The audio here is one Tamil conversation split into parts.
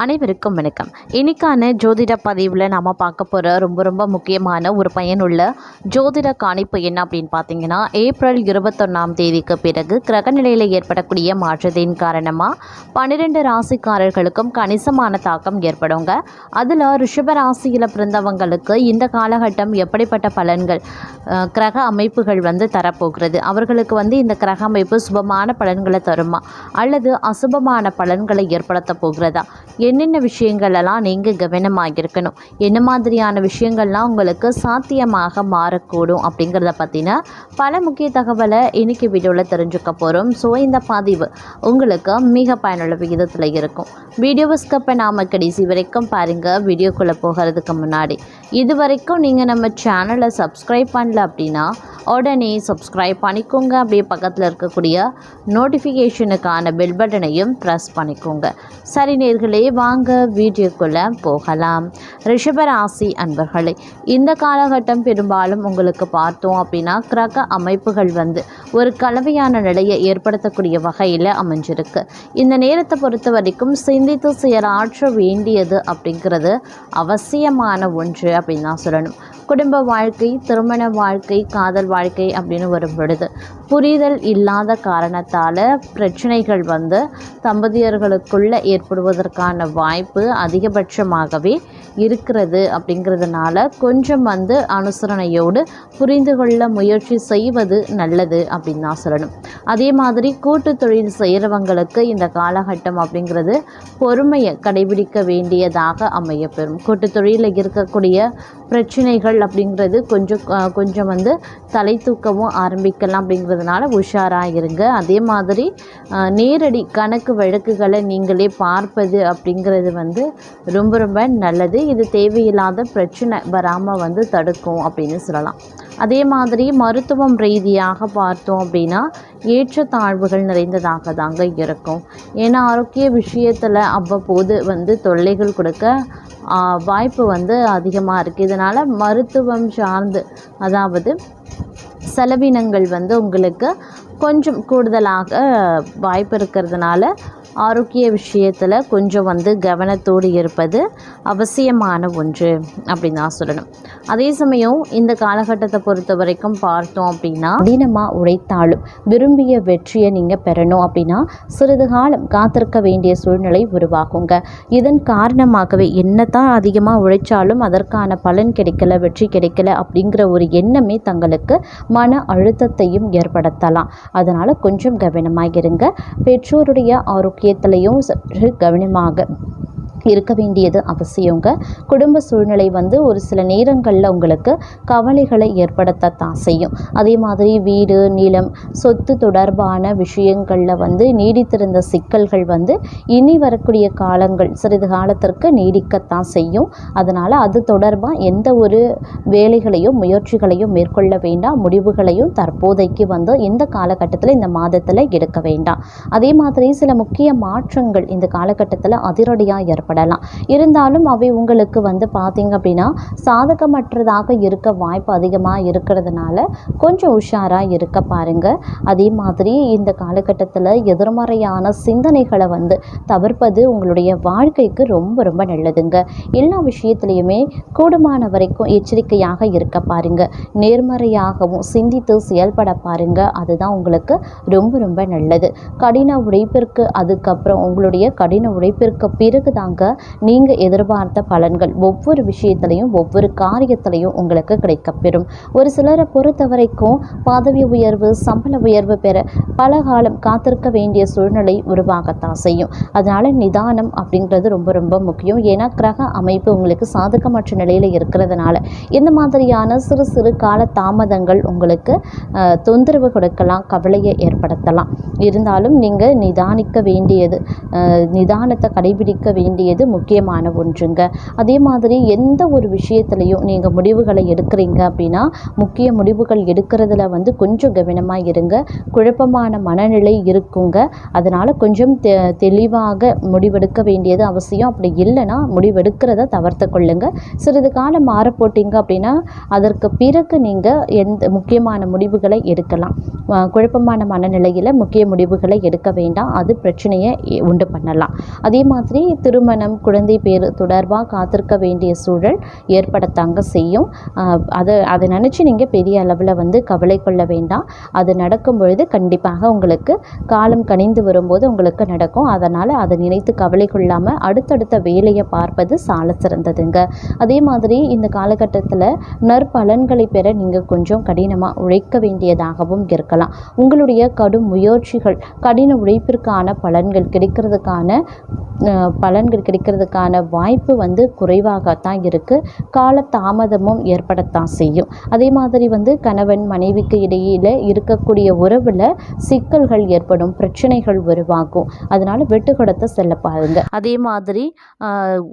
அனைவருக்கும் வணக்கம். இன்னைக்கான ஜோதிட பதிவில் நாம் பார்க்க போகிற ரொம்ப ரொம்ப முக்கியமான ஒரு பயனுள்ள ஜோதிட காணிப்பு என்ன அப்படின்னு பார்த்தீங்கன்னா ஏப்ரல் இருபத்தொன்னாம் தேதிக்கு பிறகு கிரகநிலையில் ஏற்படக்கூடிய மாற்றத்தின் காரணமாக பன்னிரெண்டு ராசிக்காரர்களுக்கும் கணிசமான தாக்கம் ஏற்படுங்க. அதில் ரிஷப ராசியில் பிறந்தவங்களுக்கு இந்த காலகட்டம் எப்படிப்பட்ட பலன்கள் கிரக அமைப்புகள் வந்து தரப்போகிறது? அவர்களுக்கு வந்து இந்த கிரக அமைப்பு சுபமான பலன்களை தருமா? அல்லது அசுபமான பலன்களை ஏற்படுத்த போகிறதா? என்னென்ன விஷயங்கள் எல்லாம் நீங்கள் கவனமாக இருக்கணும் என்ன மாதிரியான விஷயங்கள்லாம் உங்களுக்கு சாத்தியமாக மாறக்கூடும் அப்படிங்கிறத பற்றின பல முக்கிய தகவலை இன்னைக்கு வீடியோவில் தெரிஞ்சுக்க போகிறோம் ஸோ இந்த பதிவு உங்களுக்கு மிக பயனுள்ள விகிதத்தில் இருக்கும். வீடியோவை ஸ்கப்பை நாம் கடைசி வரைக்கும் பாருங்கள் வீடியோக்குள்ளே போகிறதுக்கு முன்னாடி இது வரைக்கும் நீங்கள் நம்ம சேனலை சப்ஸ்கிரைப் பண்ணல அப்படின்னா உடனே சப்ஸ்கிரைப் பண்ணிக்கோங்க. அப்படியே பக்கத்தில் இருக்கக்கூடிய நோட்டிஃபிகேஷனுக்கான பெல் பட்டனையும் ப்ரெஸ் பண்ணிக்கோங்க. சரி நேர்களே வாங்க வீடியோக்குள்ளே போகலாம். ரிஷபராசி அன்பர்களே இந்த காலகட்டம் பெரும்பாலும் உங்களுக்கு பார்த்தோம் அப்படின்னா கிரக அமைப்புகள் வந்து ஒரு கலவையான நிலையை ஏற்படுத்தக்கூடிய வகையில் அமைஞ்சிருக்கு. இந்த நேரத்தை பொறுத்த வரைக்கும் சிந்தித்து செயலாற்ற வேண்டியது அப்படிங்கிறது அவசியமான ஒன்று அப்படின்னு தான் சொல்லணும். குடும்ப வாழ்க்கை திருமண வாழ்க்கை காதல் வாழ்க்கை அப்படின்னு வரும் பொழுது புரிதல் இல்லாத காரணத்தால் பிரச்சனைகள் வந்து தம்பதியர்களுக்குள்ளே ஏற்படுவதற்கான வாய்ப்பு அதிகபட்சமாகவே இருக்கிறது அப்படிங்கிறதுனால கொஞ்சம் வந்து அனுசரணையோடு புரிந்து கொள்ள முயற்சி செய்வது நல்லது அப்படின்னு தான் சொல்லணும். அதே மாதிரி கூட்டு தொழில் செய்கிறவங்களுக்கு இந்த காலகட்டம் அப்படிங்கிறது பொறுமையை கடைபிடிக்க வேண்டியதாக அமையப்பெறும். கூட்டு தொழிலில் இருக்கக்கூடிய பிரச்சனைகள் அப்படிங்கிறது கொஞ்சம் கொஞ்சம் வந்து தலை தூக்கவும் ஆரம்பிக்கலாம் அப்படிங்கிறதுனால உஷாராக இருங்க. அதே மாதிரி நேரடி கணக்கு வழக்குகளை நீங்களே பார்ப்பது அப்படிங்கிறது வந்து ரொம்ப ரொம்ப நல்லது. இது தேவையில்லாத பிரச்சனை வராமல் வந்து தடுக்கும் அப்படின்னு சொல்லலாம். அதே மாதிரி மருத்துவம் ரீதியாக பார்த்தோம் அப்படின்னா ஏற்றத்தாழ்வுகள் நிறைந்ததாக தாங்க இருக்கும். ஏன்னா ஆரோக்கிய விஷயத்தில் அவ்வப்போது வந்து தொல்லைகள் கொடுக்க வாய்ப்பு வந்து அதிகமாக இருக்குது இதனால் மருத்துவம் சார்ந்து அதாவது செலவினங்கள் வந்து உங்களுக்கு கொஞ்சம் கூடுதலாக வாய்ப்பு இருக்கிறதுனால ஆரோக்கிய விஷயத்தில் கொஞ்சம் வந்து கவனத்தோடு இருப்பது அவசியமான ஒன்று அப்படின்னு தான் சொல்லணும். அதே சமயம் இந்த காலகட்டத்தை பொறுத்த வரைக்கும் பார்த்தோம் அப்படின்னா கடினமாக உழைத்தாலும் விரும்பிய வெற்றியை நீங்கள் பெறணும் அப்படின்னா சிறிது காலம் காத்திருக்க வேண்டிய சூழ்நிலை உருவாகுங்க. இதன் காரணமாகவே என்னதான் அதிகமாக உழைச்சாலும் அதற்கான பலன் கிடைக்கல வெற்றி கிடைக்கல அப்படிங்கிற ஒரு எண்ணமே தங்களுக்கு மன அழுத்தத்தையும் ஏற்படுத்தலாம். அதனால் கொஞ்சம் கவனமாக இருங்க பெற்றோருடைய ஆரோக்கிய ஆரோக்கியத்திலையும் சற்று கவனமாக இருக்க வேண்டியது அவசியங்க. குடும்ப சூழ்நிலை வந்து ஒரு சில நேரங்களில் உங்களுக்கு கவலைகளை ஏற்படுத்தத்தான் செய்யும். அதே மாதிரி வீடு நிலம் சொத்து தொடர்பான விஷயங்களில் வந்து நீடித்திருந்த சிக்கல்கள் வந்து இனி வரக்கூடிய காலங்கள் சிறிது காலத்திற்கு நீடிக்கத்தான் செய்யும். அதனால் அது தொடர்பாக எந்த ஒரு வேலைகளையும் முயற்சிகளையும் மேற்கொள்ள வேண்டாம். முடிவுகளையும் தற்போதைக்கு வந்து இந்த காலகட்டத்தில் இந்த மாதத்தில் எடுக்க வேண்டாம். அதே மாதிரி சில முக்கிய மாற்றங்கள் இந்த காலகட்டத்தில் அதிரடியாக ஏற்படலாம் இருந்தாலும் அவை உங்களுக்கு வந்து பார்த்தீங்க அப்படின்னா சாதகமற்றதாக இருக்க வாய்ப்பு அதிகமாக இருக்கிறதுனால கொஞ்சம் உஷாராக இருக்க பாருங்கள் அதே மாதிரி இந்த காலகட்டத்தில் எதிர்மறையான சிந்தனைகளை வந்து தவிர்ப்பது உங்களுடைய வாழ்க்கைக்கு ரொம்ப ரொம்ப நல்லதுங்க. எல்லா விஷயத்துலையுமே கூடுமான வரைக்கும் எச்சரிக்கையாக இருக்க பாருங்க. நேர்மறையாகவும் சிந்தித்து செயல்பட பாருங்கள் அதுதான் உங்களுக்கு ரொம்ப ரொம்ப நல்லது. கடின உழைப்பிற்கு அதுக்கப்புறம் உங்களுடைய கடின உழைப்பிற்கு பிறகு தாங்க நீங்கள் எதிர்பார்த்த பலன்கள் ஒவ்வொரு விஷயத்திலையும் ஒவ்வொரு காரியத்திலையும் உங்களுக்கு கிடைக்கப்பெறும். ஒரு சிலரை பொறுத்த வரைக்கும் பதவி உயர்வு சம்பள உயர்வு பெற பல காலம் காத்திருக்க வேண்டிய சூழ்நிலை உருவாகத்தான் செய்யும். அதனால் நிதானம் அப்படிங்கிறது ரொம்ப ரொம்ப முக்கியம். ஏன்னா கிரக அமைப்பு உங்களுக்கு சாதகமற்ற நிலையில் இருக்கிறதுனால இந்த மாதிரியான சிறு சிறு கால தாமதங்கள் உங்களுக்கு தொந்தரவு கொடுக்கலாம் கவலையை ஏற்படுத்தலாம். இருந்தாலும் நீங்கள் நிதானிக்க வேண்டியது நிதானத்தை கடைபிடிக்க வேண்டியது முக்கியமான ஒன்றுங்க. அதே மாதிரி எந்த ஒரு விஷயத்துலையும் நீங்கள் முடிவுகளை எடுக்கிறீங்க அப்படின்னா முக்கிய முடிவுகள் எடுக்கிறதுல வந்து கொஞ்சம் கவனமாக இருங்க. குழப்பமான மனநிலை இருக்குங்க. அதனால் கொஞ்சம் தெ தெளிவாக முடிவெடுக்க வேண்டியது அவசியம். அப்படி இல்லைன்னா முடிவெடுக்கிறத தவிர்த்து கொள்ளுங்க. சிறிது காலம் மாற போட்டீங்க அப்படின்னா அதற்கு பிறகு நீங்கள் எந்த முக்கியமான முடிவுகளை எடுக்கலாம். குழப்பமான மனநிலையில் முக்கிய முடிவுகளை எடுக்க வேண்டாம். அது பிரச்சனையை உண்டு பண்ணலாம். அதே மாதிரி திருமண திருமணம் குழந்தை பேர் தொடர்பாக காத்திருக்க வேண்டிய சூழல் ஏற்படத்தாங்க செய்யும். அதை அதை நினச்சி நீங்கள் பெரிய அளவில் வந்து கவலை கொள்ள வேண்டாம். அது நடக்கும் பொழுது கண்டிப்பாக உங்களுக்கு காலம் கனிந்து வரும்போது உங்களுக்கு நடக்கும். அதனால் அதை நினைத்து கவலை கொள்ளாமல் அடுத்தடுத்த வேலையை பார்ப்பது சால சிறந்ததுங்க. அதே மாதிரி இந்த காலகட்டத்தில் நற்பலன்களை பெற நீங்கள் கொஞ்சம் கடினமாக உழைக்க வேண்டியதாகவும் இருக்கலாம். உங்களுடைய கடும் முயற்சிகள் கடின உழைப்பிற்கான பலன்கள் கிடைக்கிறதுக்கான பலன்கள் கிடைக்கிறதுக்கான வாய்ப்பு வந்து குறைவாகத்தான் இருக்குது கால தாமதமும் ஏற்படத்தான் செய்யும். அதே மாதிரி வந்து கணவன் மனைவிக்கு இடையில் இருக்கக்கூடிய உறவில் சிக்கல்கள் ஏற்படும் பிரச்சனைகள் உருவாகும். அதனால் வெட்டுக்கடத்தை செல்ல பாருங்க. அதே மாதிரி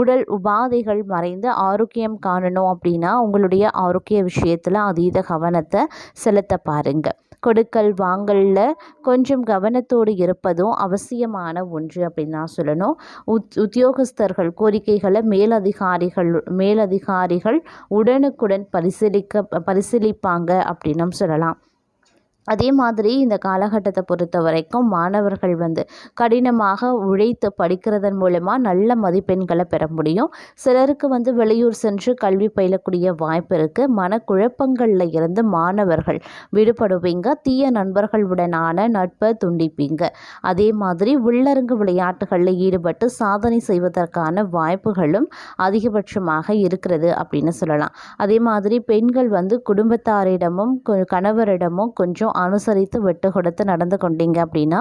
உடல் உபாதைகள் மறைந்து ஆரோக்கியம் காணணும் அப்படின்னா உங்களுடைய ஆரோக்கிய விஷயத்தில் அதீத கவனத்தை செலுத்த பாருங்க. கொடுக்கல் வாங்கலில் கொஞ்சம் கவனத்தோடு இருப்பதும் அவசியமான ஒன்று அப்படின்னு தான் சொல்லணும். உத் உத்தியோகஸ்தர்கள் கோரிக்கைகளை மேலதிகாரிகள் மேலதிகாரிகள் உடனுக்குடன் பரிசீலிக்க பரிசீலிப்பாங்க அப்படின்னும் சொல்லலாம் அதே மாதிரி இந்த காலகட்டத்தை பொறுத்த வரைக்கும் மாணவர்கள் வந்து கடினமாக உழைத்து படிக்கிறதன் மூலமாக நல்ல மதிப்பெண்களை பெற முடியும். சிலருக்கு வந்து வெளியூர் சென்று கல்வி பயிலக்கூடிய வாய்ப்பு இருக்குது மனக்குழப்பங்களில் இருந்து மாணவர்கள் விடுபடுவீங்க. தீய நண்பர்களுடனான நட்பை துண்டிப்பீங்க. அதே மாதிரி உள்ளரங்கு விளையாட்டுகளில் ஈடுபட்டு சாதனை செய்வதற்கான வாய்ப்புகளும் அதிகபட்சமாக இருக்கிறது அப்படின்னு சொல்லலாம். அதே மாதிரி பெண்கள் வந்து குடும்பத்தாரிடமும் கொ- கணவரிடமும் கொஞ்சம் அனுசரித்து விட்டு கொடுத்து நடந்து கொண்டீங்க அப்படின்னா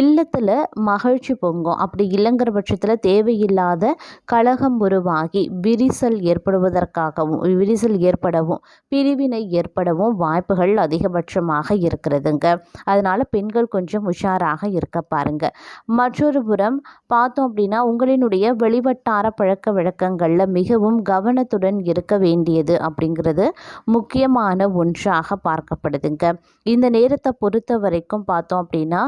இல்லத்தில் மகிழ்ச்சி பொங்கும். அப்படி இல்லைங்கிற பட்சத்தில் தேவையில்லாத கழகம் உருவாகி விரிசல் ஏற்படுவதற்காகவும் விரிசல் ஏற்படவும் பிரிவினை ஏற்படவும் வாய்ப்புகள் அதிகபட்சமாக இருக்கிறதுங்க. அதனால் பெண்கள் கொஞ்சம் உஷாராக இருக்க பாருங்க. மற்றொரு புறம் பார்த்தோம் அப்படின்னா உங்களினுடைய வெளிவட்டார பழக்க வழக்கங்களில் மிகவும் கவனத்துடன் இருக்க வேண்டியது அப்படிங்கிறது முக்கியமான ஒன்றாக பார்க்கப்படுதுங்க. இந்த நேரத்தை பொறுத்த வரைக்கும் பார்த்தோம் அப்படின்னா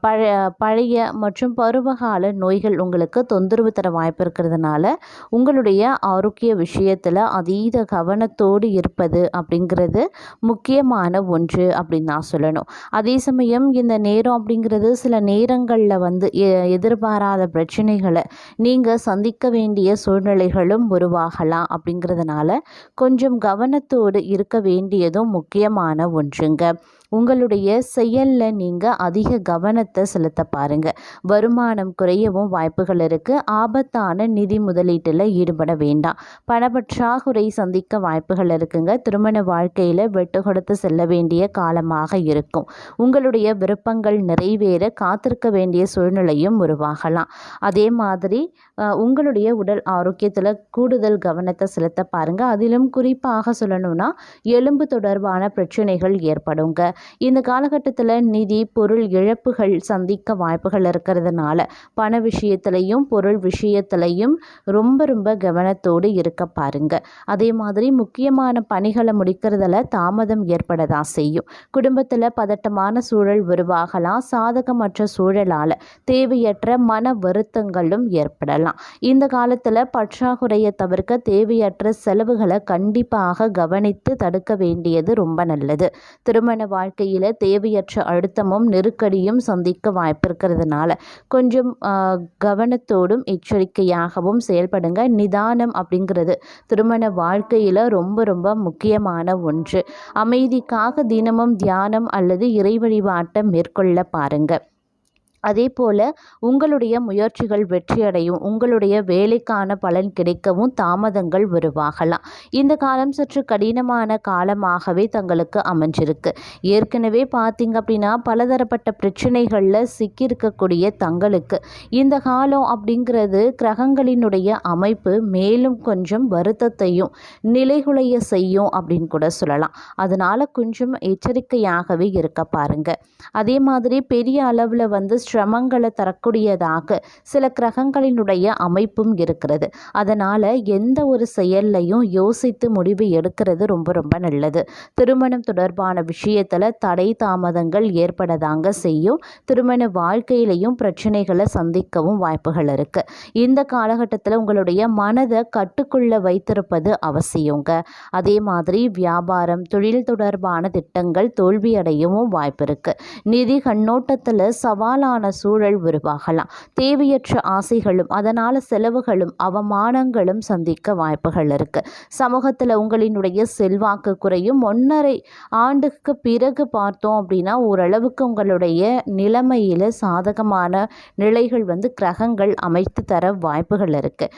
பழைய பழைய மற்றும் பருவகால நோய்கள் உங்களுக்கு தொந்தரவு தர வாய்ப்பு இருக்கிறதுனால உங்களுடைய ஆரோக்கிய விஷயத்தில் அதீத கவனத்தோடு இருப்பது அப்படிங்கிறது முக்கியமான ஒன்று அப்படின்னு நான் சொல்லணும். அதே சமயம் இந்த நேரம் அப்படிங்கிறது சில நேரங்களில் வந்து எ- எதிர்பாராத பிரச்சனைகளை நீங்கள் சந்திக்க வேண்டிய சூழ்நிலைகளும் உருவாகலாம் அப்படிங்கிறதுனால கொஞ்சம் கவனத்தோடு இருக்க வேண்டியதும் முக்கியமான ஒன்றுங்க. உங்களுடைய செயலில் நீங்கள் அதிக கவனத்தை செலுத்த பாருங்கள் வருமானம் குறையவும் வாய்ப்புகள் இருக்குது ஆபத்தான நிதி முதலீட்டில் ஈடுபட வேண்டாம். பணப்பற்றாக்குறை சந்திக்க வாய்ப்புகள் இருக்குங்க. திருமண வாழ்க்கையில் வெட்டு கொடுத்து செல்ல வேண்டிய காலமாக இருக்கும். உங்களுடைய விருப்பங்கள் நிறைவேற காத்திருக்க வேண்டிய சூழ்நிலையும் உருவாகலாம். அதே மாதிரி உங்களுடைய உடல் ஆரோக்கியத்தில் கூடுதல் கவனத்தை செலுத்த பாருங்கள் அதிலும் குறிப்பாக சொல்லணும்னா எலும்பு தொடர்பான பிரச்சனைகள் ஏற்படுங்க. இந்த காலகட்டத்தில் நிதி பொருள் இழப்புகள் சந்திக்க வாய்ப்புகள் இருக்கிறதுனால பண விஷயத்திலையும் பொருள் விஷயத்திலையும் ரொம்ப ரொம்ப கவனத்தோடு இருக்க பாருங்க. அதே மாதிரி முக்கியமான பணிகளை முடிக்கிறதுல தாமதம் ஏற்படதான் செய்யும். குடும்பத்தில் பதட்டமான சூழல் உருவாகலாம். சாதகமற்ற சூழலால் தேவையற்ற மன வருத்தங்களும் ஏற்படலாம். இந்த காலத்தில் பற்றாக்குறையை தவிர்க்க தேவையற்ற செலவுகளை கண்டிப்பாக கவனித்து தடுக்க வேண்டியது ரொம்ப நல்லது. திருமண வாழ்க்கையில் தேவையற்ற அழுத்தமும் நெருக்கடியும் சந்திக்க வாய்ப்பு இருக்கிறதுனால கொஞ்சம் கவனத்தோடும் எச்சரிக்கையாகவும் செயல்படுங்க. நிதானம் அப்படிங்கிறது திருமண வாழ்க்கையில் ரொம்ப ரொம்ப முக்கியமான ஒன்று. அமைதிக்காக தினமும் தியானம் அல்லது இறை வழிபாட்டை மேற்கொள்ள பாருங்கள் அதே போல் உங்களுடைய முயற்சிகள் வெற்றியடையும். உங்களுடைய வேலைக்கான பலன் கிடைக்கவும் தாமதங்கள் உருவாகலாம். இந்த காலம் சற்று கடினமான காலமாகவே தங்களுக்கு அமைஞ்சிருக்கு. ஏற்கனவே பார்த்தீங்க அப்படின்னா பலதரப்பட்ட பிரச்சனைகளில் சிக்கியிருக்கக்கூடிய தங்களுக்கு இந்த காலம் அப்படிங்கிறது கிரகங்களினுடைய அமைப்பு மேலும் கொஞ்சம் வருத்தத்தையும் நிலைகுலைய செய்யும் அப்படின்னு கூட சொல்லலாம். அதனால் கொஞ்சம் எச்சரிக்கையாகவே இருக்க பாருங்க. அதே மாதிரி பெரிய அளவில் வந்து சிரமங்களை தரக்கூடியதாக சில கிரகங்களினுடைய அமைப்பும் இருக்கிறது. அதனால் எந்த ஒரு செயல்லையும் யோசித்து முடிவு எடுக்கிறது ரொம்ப ரொம்ப நல்லது. திருமணம் தொடர்பான விஷயத்தில் தடை தாமதங்கள் ஏற்படதாங்க செய்யும். திருமண வாழ்க்கையிலையும் பிரச்சனைகளை சந்திக்கவும் வாய்ப்புகள் இருக்குது இந்த காலகட்டத்தில் உங்களுடைய மனதை கட்டுக்குள்ள வைத்திருப்பது அவசியங்க. அதே மாதிரி வியாபாரம் தொழில் தொடர்பான திட்டங்கள் தோல்வியடையவும் வாய்ப்பு இருக்குது நிதி கண்ணோட்டத்தில் சவாலான கஷ்டமான சூழல் உருவாகலாம். தேவையற்ற ஆசைகளும் அதனால் செலவுகளும் அவமானங்களும் சந்திக்க வாய்ப்புகள் இருக்குது சமூகத்தில் உங்களினுடைய செல்வாக்கு குறையும். ஒன்றரை ஆண்டுக்கு பிறகு பார்த்தோம் அப்படின்னா ஓரளவுக்கு உங்களுடைய நிலைமையில் சாதகமான நிலைகள் வந்து கிரகங்கள் அமைத்து தர வாய்ப்புகள் இருக்குது